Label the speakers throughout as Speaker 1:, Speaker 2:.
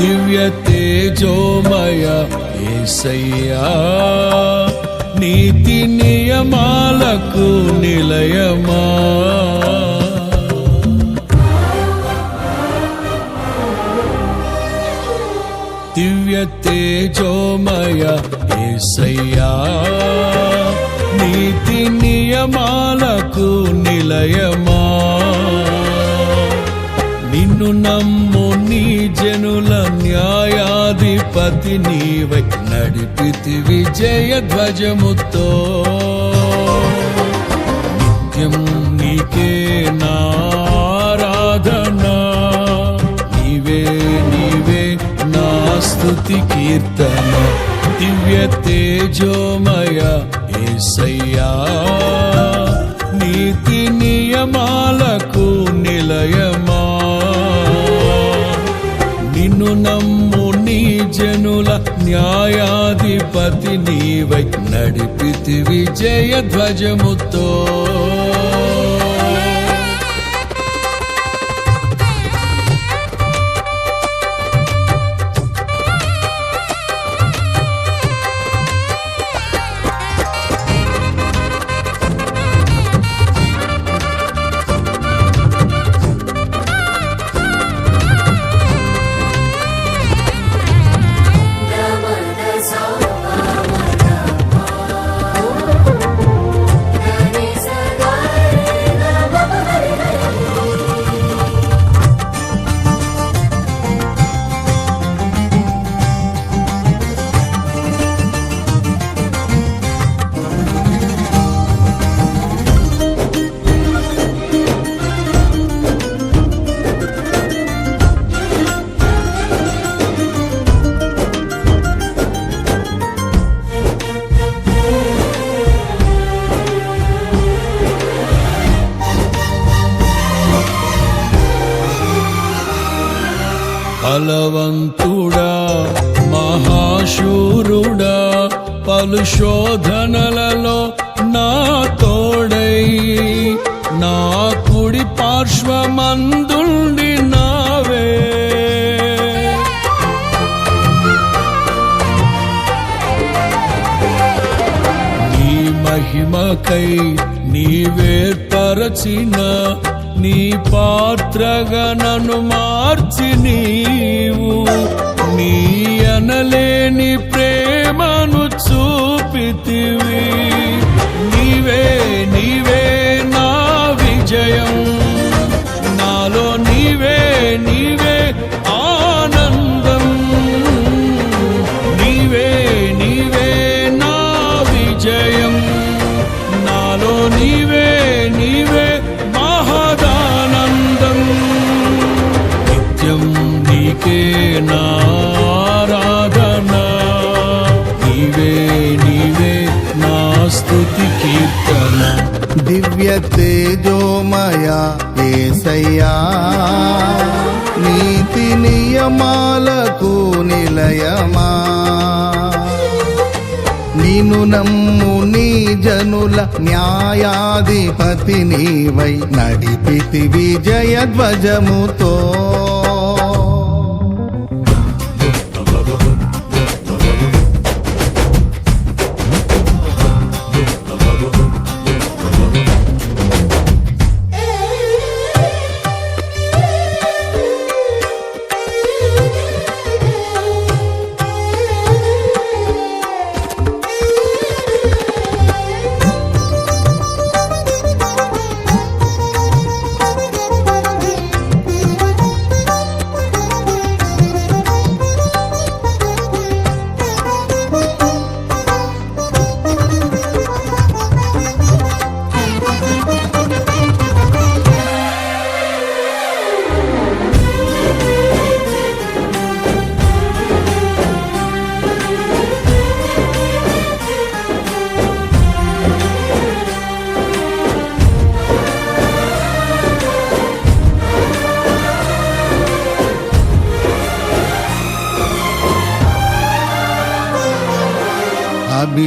Speaker 1: దివ్య తేజోమయ ఏసయ్యా నీతి నియమాలకు నిలయమా? దివ్య తేజోమయ ఏసయ్యా నీతి నియమాలకు నిలయమా? నిన్ను నమ్మ జనుల న్యాయాధిపతి నీవై నడిపితి విజయ ధ్వజముతో. నిత్యం నీకే నారాధన. నీవే నీవే నా స్థుతి కీర్తన. దివ్య తేజోమయ ఏసయ్యా. నీతి నియమాలకు నిలయమా? నిన్ను నమ్ము నీ జనుల న్యాయాధిపతి నీవై. నడిపితి విజయ ధ్వజముతో నీవేర్పరచిన నీ పాత్రగా నన్ను మార్చి నీవు. నీ అనలేని ప్రేమను చూపితివి. నీవే నీవే నా విజయం. నాలో నీవే నీవే నీవే నీవే మహదానందం. నిత్యం నీకే నారాధన. నీవే నీవే నా స్తుతి కీర్తన.
Speaker 2: దివ్య తేజోమయ ఏసయ్యా నీతి నియమాలకు నిలయమా. నిన్ను నమ్ము జనుల న్యాయాధిపతి నీవై నడిపితి విజయ ధ్వజముతో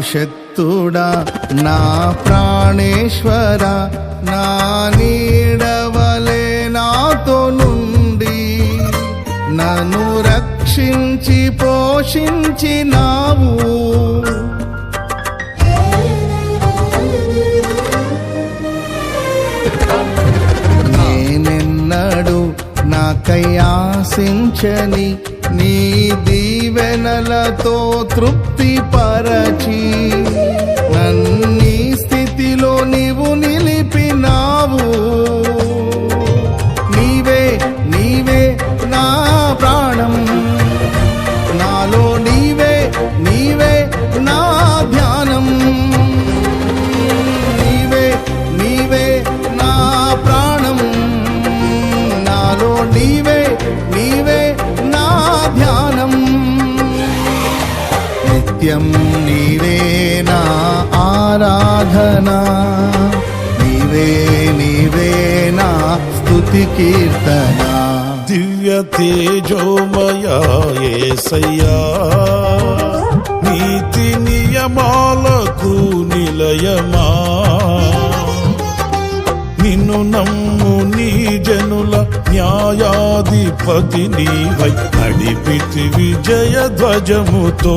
Speaker 2: భవిష్యత్తుడా నా ప్రాణేశ్వర నా నీడవలే నాతో నుండి. నన్ను రక్షించి పోషించినావు నేనెన్నడు నాకై ఆశించని నీ దీవెనలతో తృప్తి పరచ ఆరాధన నీవే నీవే నా స్తుతి కీర్తన.
Speaker 3: దివ్య తేజోమయ యేసయ్యా నీతి నియమాలకు నిలయమా. నిన్ను నమ్ము నీ జనుల న్యాయాధిపతి నీవై. నడిపితి విజయ ధ్వజముతో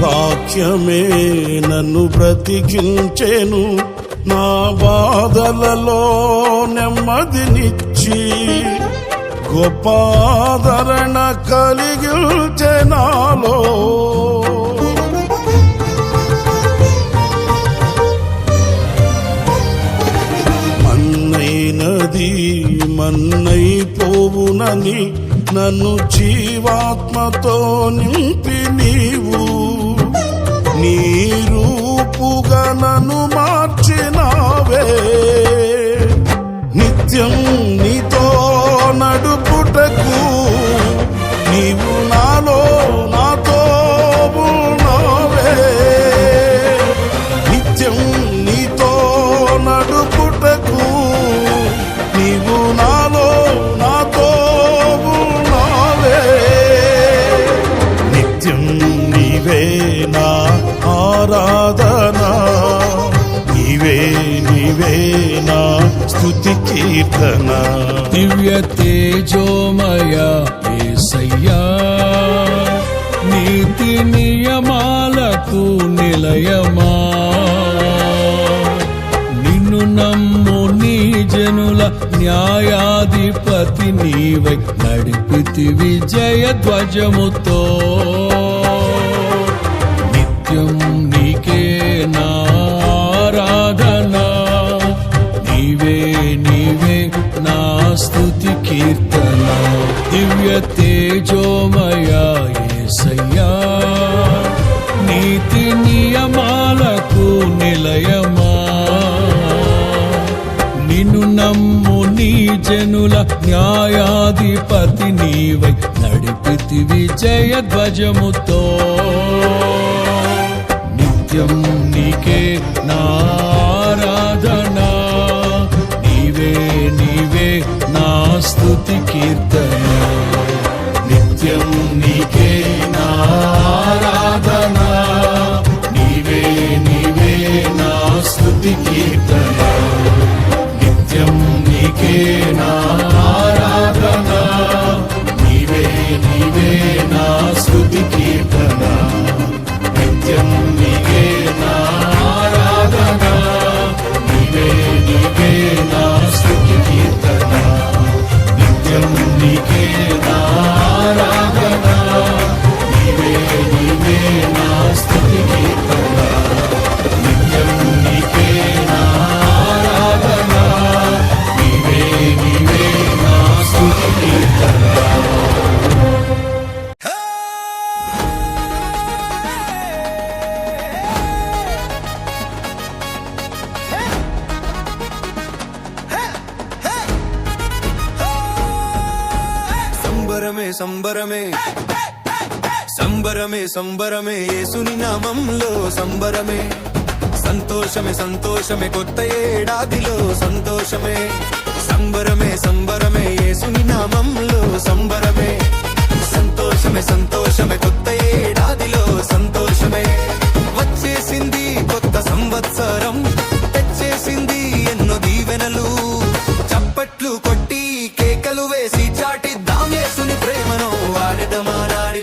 Speaker 3: వాక్యమే నన్ను బ్రతికించెను. నా బాధలలో నెమ్మదినిచ్చి గొప్ప ఆదరణ నాలో. మన్నైనది మన్నై పోవునని నన్ను జీవాత్మతో నింపి నీవు. నీ రూపుగా నన్ను మార్చినావే. నిత్యం నీతో నడుపుటకు నీవు నాలో కీర్తన
Speaker 1: దివ్య తేజోమయ ఏసయ్యా నీతి నియమాలకు నిలయమా నిన్ను నమ్ము నీ జనుల న్యాయాధిపతి నీవై నడిపితి విజయ ధ్వజముతో స్తుతి కీర్తన దివ్య తేజోమయ యేసయ్యా నీతి నియమాలకు నిలయమా. నిన్ను నమ్ము నీ జనుల న్యాయాధిపతి నీవై నడిపితి విజయ ధ్వజముతో నిత్యం నీకే నా స్తుతి
Speaker 4: సంబరమే యేసుని నామంలో సంబరమే. సంతోషమే సంతోషమే కొత్త ఏడాదిలో సంతోషమే. సంబరమే సంబరమే యేసుని నామంలో సంబరమే. సంతోషమే సంతోషమే కొత్త ఏడాదిలో సంతోషమే. వచ్చేసింది కొత్త సంవత్సరం తెచ్చేసింది ఎన్నో దీవెనలు. చప్పట్లు కొట్టి కేకలు వేసి చాటిద్దాం యేసుని ప్రేమను.
Speaker 5: వాడదమానాడి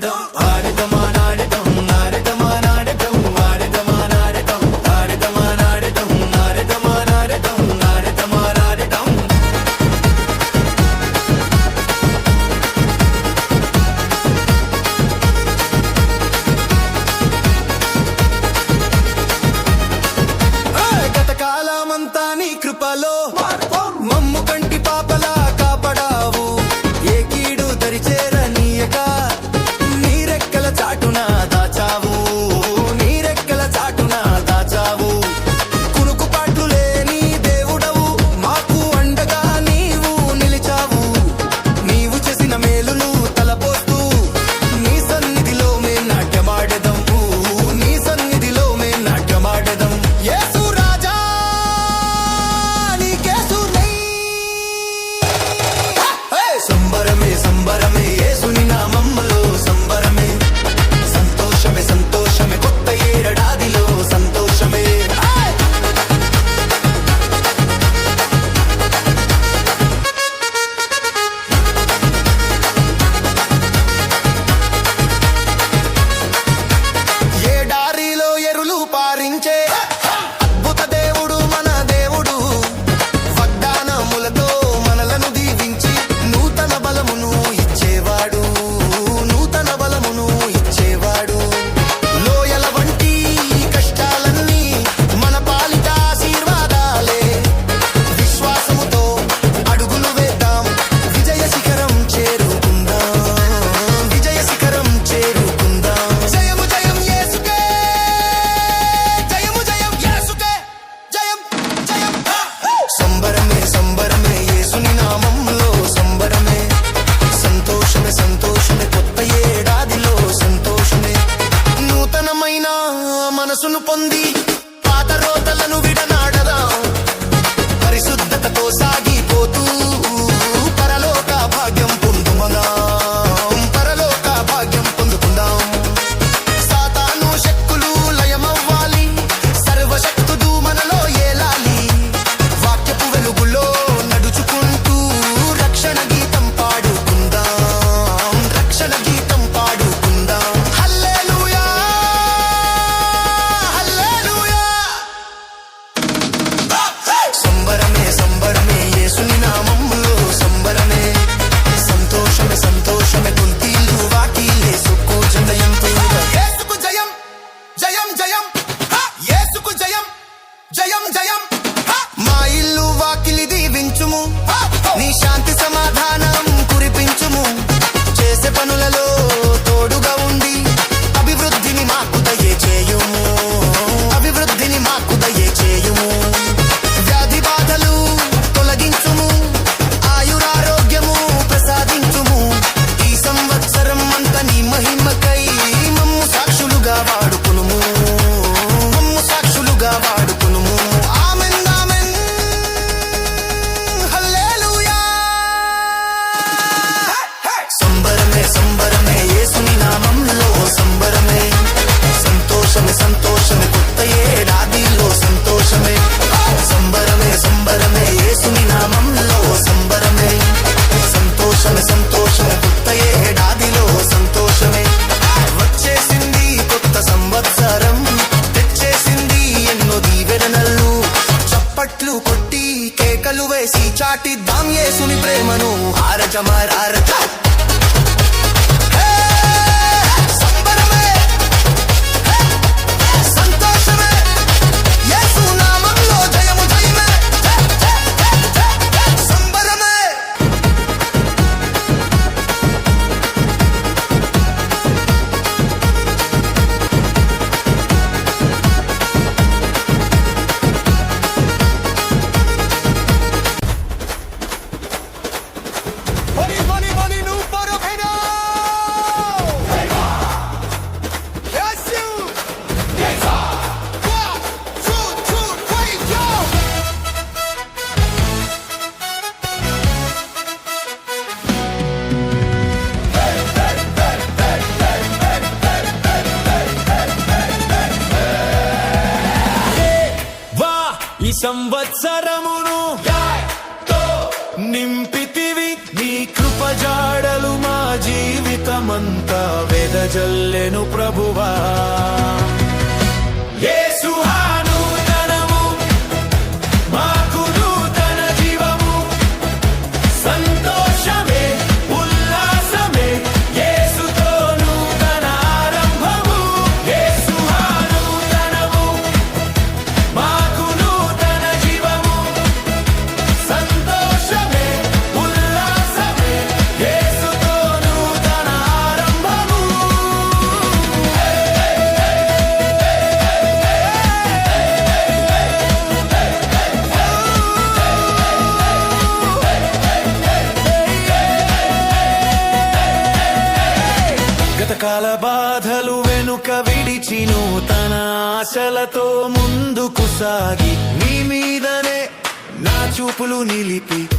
Speaker 5: చూపులు నిలిపి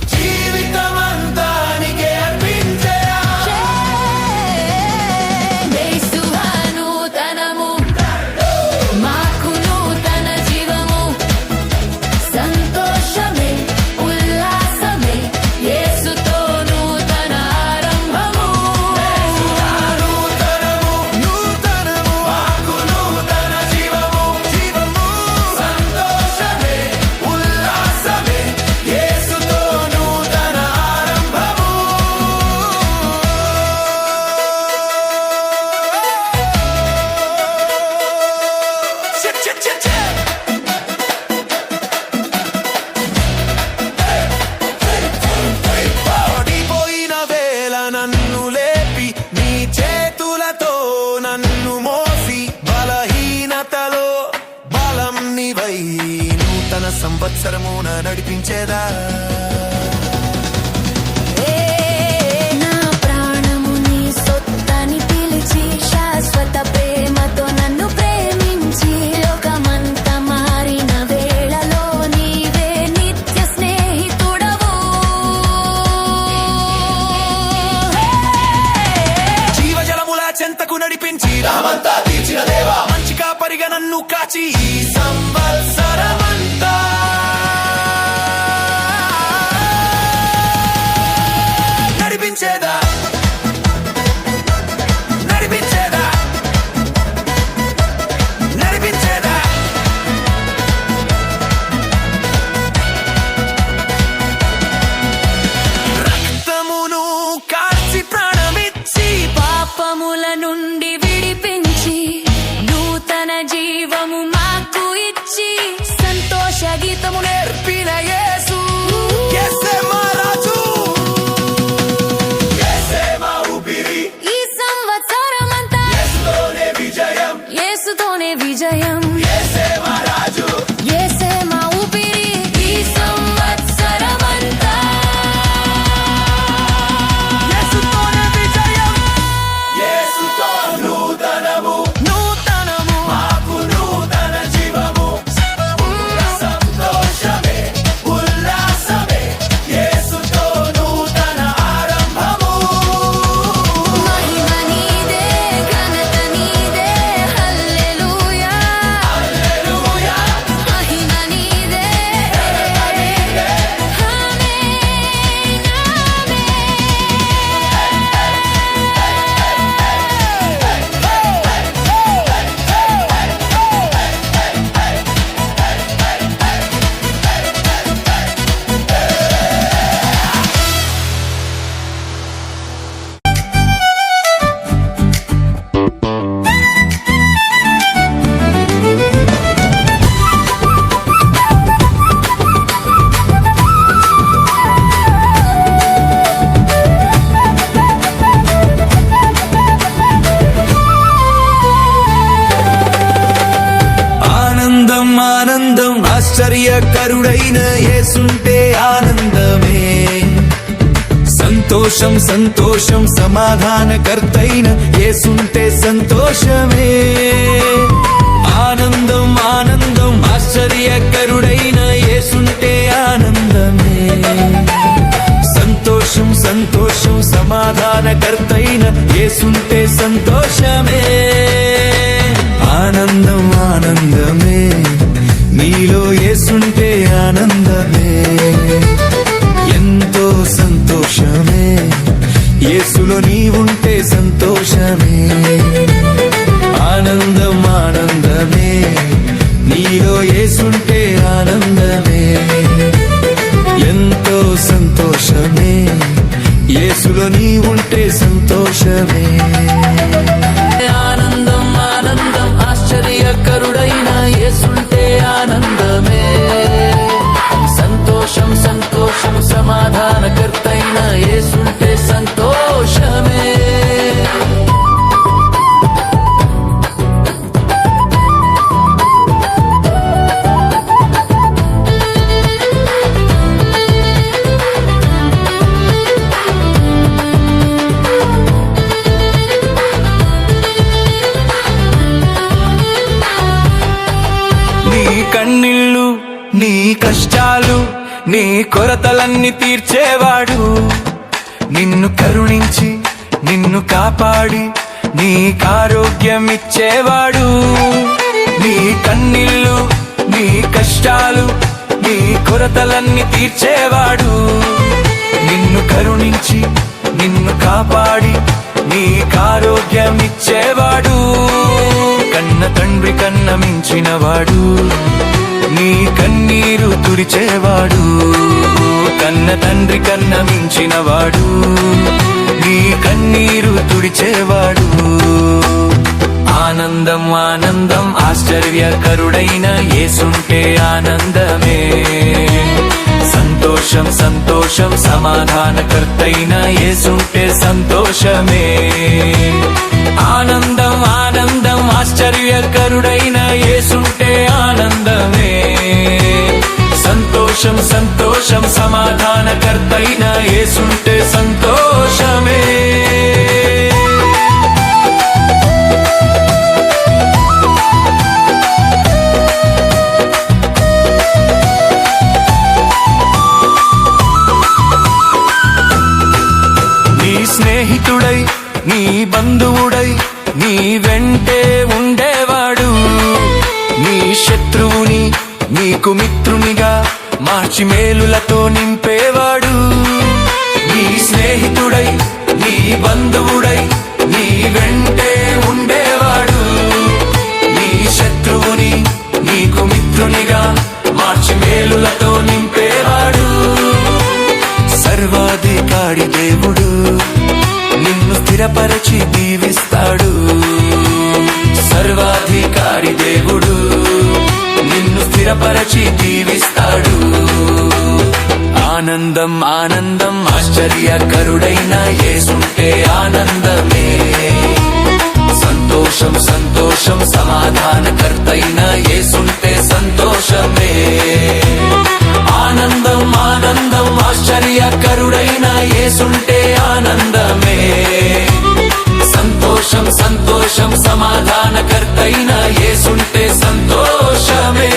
Speaker 5: చెంతకు నడిపించి రామంతా తీర్చిన దేవా. మంచిగా పరిగ నన్ను కాచి
Speaker 6: సంతోషం
Speaker 5: సంతోషం సమాధానకర్తైన సుంటే సంతోషమే. ఆనందం ఆనందం ఆశ్చర్యకరుడైన సుంటే ఆనందమే. సంతోషం సంతోషం సమాధానకర్తైన సుంటే ఆనందమే ఆనందం ఆనందమే నీలో ఏసుంటే ఆనందమే ఎంతో సంతోషమే ఏసులో నీ ఉంటే సంతోషమే కొరతలన్నీ తీర్చేవాడు. నిన్ను కరుణించి నిన్ను కాపాడి నీకారోగ్యం ఇచ్చేవాడు నీ కన్నీళ్ళు నీ కష్టాలు నీ కొరతలన్నీ తీర్చేవాడు. నిన్ను కరుణించి నిన్ను కాపాడి నీకారోగ్యం ఇచ్చేవాడు కన్న తండ్రి కన్న మించినవాడు. నీ కన్నీరు తుడిచేవాడు కన్న తండ్రి కన్న మించినవాడు నీ కన్నీరు తుడిచేవాడు. ఆనందం ఆనందం ఆశ్చర్యకరుడైన ఏసుంటే ఆనందమే. సంతోషం సంతోషం సమాధానకర్తైన ఏసుంటే సంతోషమే. ఆనందం ఆనందం ఆశ్చర్యకరుడైన ఏసుంటే దీవిస్తాడు సర్వాధికారి దేవుడు నిన్ను స్థిరపరచి దీవిస్తాడు ఆనందం ఆనందం ఆశ్చర్యకరుడైన ఏసుంటే ఆనందమే. సంతోషం సంతోషం సమాధానకర్తైన ఏసుంటే సంతోషమే. ఆనందం ఆనందం ఆశ్చర్యకరుడైన ఏసుంటే ఆనందమే. సంతోషం సంతోషం సమాధానకర్తైన యేసుంటే సంతోషమే.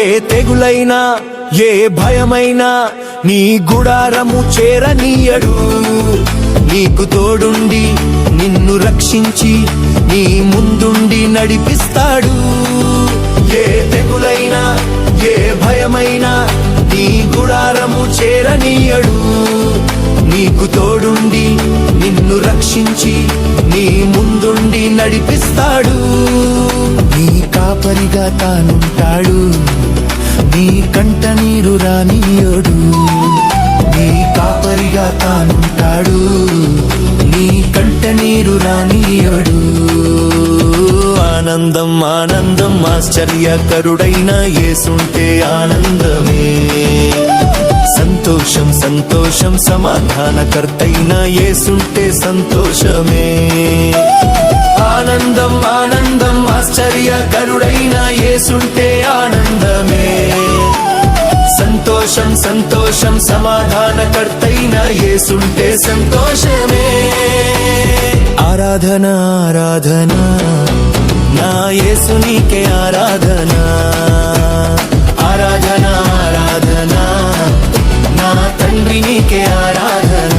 Speaker 7: ఏ తెగులైనా ఏ భయమైనా నీ గుడారము చేరనీయడు. నీకు తోడుండి నిన్ను రక్షించి నీ ముందుండి నడిపిస్తాడు. ఏ తెగులైనా ఏ భయమైనా నీ గుడారము చేరనీయడు. నీకు తోడుండి నిన్ను రక్షించి నీ ముందుండి నడిపిస్తాడు. నీ కాపరిగా తానుంటాడు. నీ కంట నీరు రానియోడు. నీ కాపరిగా తానుంటాడు. నీ కంట నీరు రానియోడు. ఆనందం ఆనందం ఆశ్చర్యకరుడైన ఏసుంటే ఆనందమే. సంతోషం సంతోషం సమాధానకర్తైన ఏసుంటే సంతోషమే. ఆనందం ఆనందం ఆశ్చర్యకరుడైన ఏసుంటే ఆనందం సంతోషం సంతోషం సమాధానకర్తైన యేసుంటే సంతోషమే. ఆరాధన ఆరాధన నా యేసు నీకే ఆరాధన. ఆరాధన ఆరాధన నా తండ్రి నీకే ఆరాధన.